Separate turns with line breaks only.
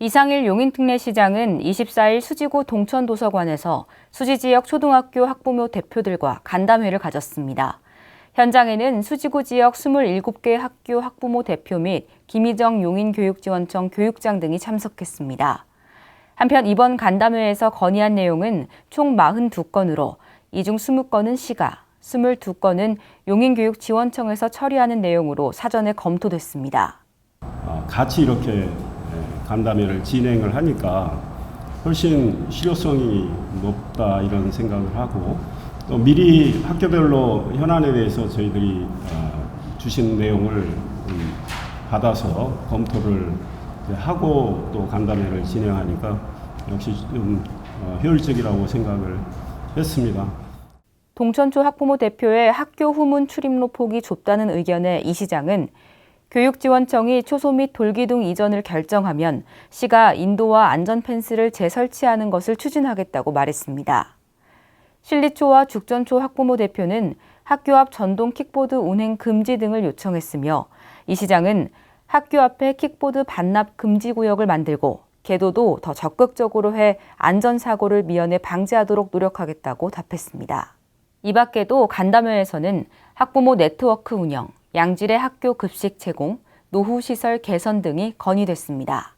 이상일 용인특례시장은 24일 수지구 동천도서관에서 수지 지역 초등학교 학부모 대표들과 간담회를 가졌습니다. 현장에는 수지구 지역 27개 학교 학부모 대표 및 김희정 용인교육지원청 교육장 등이 참석했습니다. 한편 이번 간담회에서 건의한 내용은 총 42건으로 이 중 20건은 시가, 22건은 용인교육지원청에서 처리하는 내용으로 사전에 검토됐습니다.
아, 같이 이렇게 예, 간담회를 진행을 하니까 훨씬 실효성이 높다 이런 생각을 하고 또 미리 학교별로 현안에 대해서 저희들이 아, 주신 내용을 음, 받아서 검토를 하고 또 간담회를 진행하니까 역시 좀 어, 효율적이라고 생각을 했습니다.
동천초 학부모 대표의 학교 후문 출입로 폭이 좁다는 의견에 이 시장은 교육지원청이 초소 및 돌기둥 이전을 결정하면 시가 인도와 안전 펜스를 재설치하는 것을 추진하겠다고 말했습니다. 실리초와 죽전초 학부모 대표는 학교 앞 전동 킥보드 운행 금지 등을 요청했으며 이 시장은 학교 앞에 킥보드 반납 금지 구역을 만들고 계도도 더 적극적으로 해 안전사고를 미연에 방지하도록 노력하겠다고 답했습니다. 이 밖에도 간담회에서는 학부모 네트워크 운영, 양질의 학교 급식 제공, 노후 시설 개선 등이 건의됐습니다.